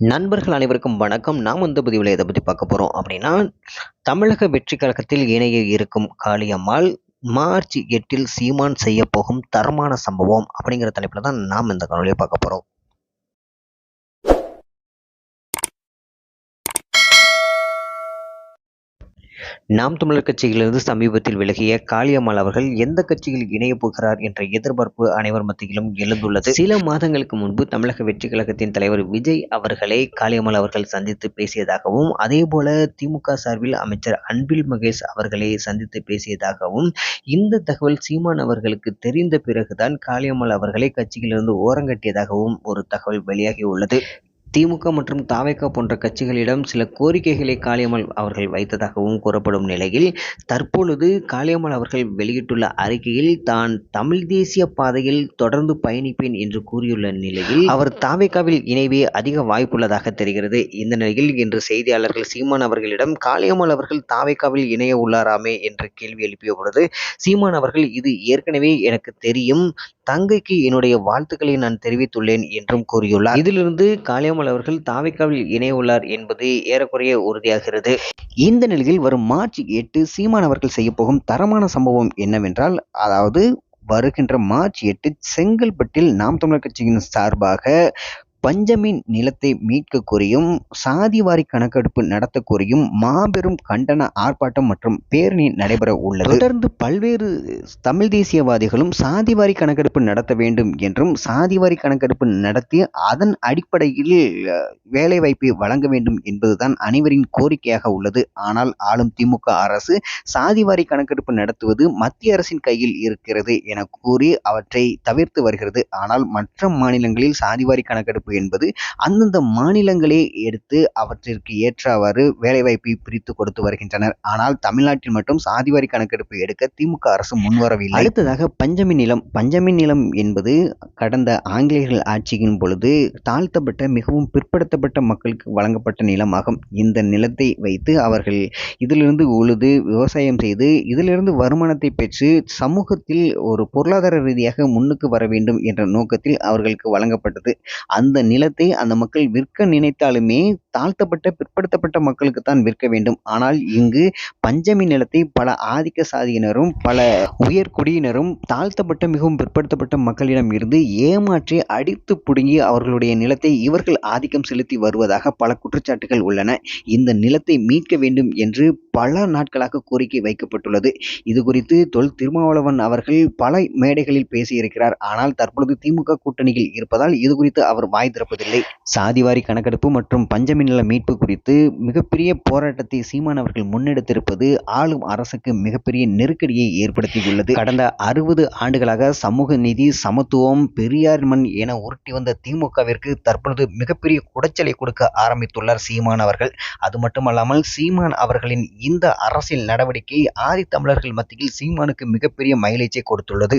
நண்பர்கள் அனைவருக்கும் வணக்கம். நாம் இந்த பதிவில் எதை பற்றி பார்க்க போகிறோம் அப்படின்னா தமிழக வெற்றி கழகத்தில் இணைய இருக்கும் காளியம்மாள் மார்ச் எட்டில் சீமான் செய்ய போகும் தரமான சம்பவம் அப்படிங்கிற தலைப்பில் தான் நாம் இந்த காணொலியை பார்க்க போகிறோம் நாம் தமிழர் கட்சியிலிருந்து சமீபத்தில் விலகிய காளியம்மாள் அவர்கள் எந்த கட்சியில் இணையப் போகிறார் என்ற எதிர்பார்ப்பு அனைவர் மத்தியிலும் எழுந்துள்ளது. சில மாதங்களுக்கு முன்பு தமிழக வெற்றி கழகத்தின் தலைவர் விஜய் அவர்களை காளியம்மாள் அவர்கள் சந்தித்து பேசியதாகவும் அதேபோல திமுக சார்பில் அமைச்சர் அன்பில் மகேஷ் அவர்களை சந்தித்து பேசியதாகவும் இந்த தகவல் சீமான் அவர்களுக்கு தெரிந்த பிறகுதான் காளியம்மாள் அவர்களை கட்சியிலிருந்து ஓரங்கட்டியதாகவும் ஒரு தகவல் வெளியாகி உள்ளது. திமுக மற்றும் தாவேகா போன்ற கட்சிகளிடம் சில கோரிக்கைகளை காளியம்மாள் அவர்கள் வைத்ததாகவும் கூறப்படும் நிலையில் தற்பொழுது காளியம்மாள் அவர்கள் வெளியிட்டுள்ள அறிக்கையில் தான் தமிழ் தேசிய பாதையில் தொடர்ந்து பயணிப்பேன் என்று கூறியுள்ள நிலையில் அவர் தாவேகாவில் இணைவே அதிக வாய்ப்புள்ளதாக தெரிகிறது. இந்த நிலையில் இன்று செய்தியாளர்கள் சீமான் அவர்களிடம் காளியம்மாள் அவர்கள் தாவேக்காவில் இணைய உள்ளாராமே என்று கேள்வி எழுப்பிய பொழுது சீமான் அவர்கள் இது ஏற்கனவே எனக்கு தெரியும். தங்கைக்கு என்னுடைய வாழ்த்துக்களை நான் தெரிவித்துள்ளேன் என்றும் கூறியுள்ளார். இதிலிருந்து காளியம்மாள் அவர்கள் தாவிக்காவில் இணைய உள்ளார் என்பது ஏறக்குறைய உறுதியாகிறது. இந்த நிலையில் வரும் மார்ச் எட்டு சீமான் அவர்கள் செய்யப்போகும் தரமான சம்பவம் என்னவென்றால் அதாவது வருகின்ற மார்ச் எட்டு செங்கல்பட்டில் நாம் தமிழர் கட்சியின் சார்பாக பஞ்சமின் நிலத்தை மீட்க கோரியும் சாதிவாரி கணக்கெடுப்பு நடத்த கோரியும் மாபெரும் கண்டன ஆர்ப்பாட்டம் மற்றும் பேரணி நடைபெற உள்ளது. தொடர்ந்து பல்வேறு தமிழ் தேசியவாதிகளும் சாதிவாரி கணக்கெடுப்பு நடத்த வேண்டும் என்றும் சாதிவாரி கணக்கெடுப்பு நடத்தி அதன் அடிப்படையில் வேலைவாய்ப்பை வழங்க வேண்டும் என்பதுதான் அனைவரின் கோரிக்கையாக உள்ளது. ஆனால் ஆளும் திமுக அரசு சாதிவாரி கணக்கெடுப்பு நடத்துவது மத்திய அரசின் கையில் இருக்கிறது என கூறி அவற்றை தவிர்த்து வருகிறது. ஆனால் மற்ற மாநிலங்களில் சாதிவாரி கணக்கெடுப்பு என்பது அந்தந்த மாநிலங்களே எடுத்து அவற்றிற்கு ஏற்றவாறு வேலைவாய்ப்பை பிரித்து கொடுத்து வருகின்றனர். ஆனால் தமிழ்நாட்டில் மட்டும் சாதிவாரி கணக்கெடுப்பு எடுக்க திமுக அரசு முன்வரவில்லை. அடுத்ததாக பஞ்சமி நிலம். பஞ்சமி நிலம் என்பது கடந்த ஆங்கிலேயர்கள் ஆட்சியின் பொழுது தாழ்த்தப்பட்ட மிகவும் பிற்படுத்தப்பட்ட மக்களுக்கு வழங்கப்பட்ட நிலமாகும். இந்த நிலத்தை வைத்து அவர்கள் இதிலிருந்து உழுது விவசாயம் செய்து இதிலிருந்து வருமானத்தை பெற்று சமூகத்தில் ஒரு பொருளாதார ரீதியாக முன்னுக்கு வர வேண்டும் என்ற நோக்கத்தில் அவர்களுக்கு வழங்கப்பட்டது. அந்த நிலத்தை அந்த மக்கள் விற்க நினைத்தாலுமே தாழ்த்தப்பட்ட பிற்படுத்தப்பட்ட மக்களுக்கு தான் விற்க வேண்டும். ஆனால் இங்கு பஞ்சமி நிலத்தை பல ஆதிக்க சாதியினரும் பல உயர்குடியினரும் தாழ்த்தப்பட்ட மிகவும் பிற்படுத்தப்பட்ட மக்களிடம் இருந்து ஏமாற்றி அடித்து பிடுங்கி அவர்களுடைய நிலத்தை இவர்கள் ஆதிக்கம் செலுத்தி வருவதாக பல குற்றச்சாட்டுகள் உள்ளன. இந்த நிலத்தை மீட்க வேண்டும் என்று பல நாட்களாக கோரிக்கை வைக்கப்பட்டுள்ளது. இது குறித்து தொல் திருமாவளவன் அவர்கள் பல மேடைகளில் பேசியிருக்கிறார். ஆனால் தற்பொழுது திமுக கூட்டணியில் இருப்பதால் இது குறித்து அவர் வாய் திறப்பதில்லை. சாதிவாரி கணக்கெடுப்பு மற்றும் பஞ்சமி நில மீட்பு குறித்து மிகப்பெரிய போராட்டத்தை சீமான் அவர்கள் முன்னெடுத்திருப்பது ஆளும் அரசுக்கு மிகப்பெரிய நெருக்கடியை ஏற்படுத்தியுள்ளது. கடந்த அறுபது ஆண்டுகளாக சமூக நீதி சமத்துவம் பெரியார் மண் என உருட்டி வந்த திமுகவிற்கு தற்பொழுது மிகப்பெரிய குடைச்சலை கொடுக்க ஆரம்பித்துள்ளார் சீமான் அவர்கள். அது மட்டுமல்லாமல் சீமான் அவர்களின் இந்த அரசியல் நடவடிக்கை ஆதி தமிழர்கள் மத்தியில் சீமானுக்கு மிகப்பெரிய மைலேஜை கொடுத்துள்ளது.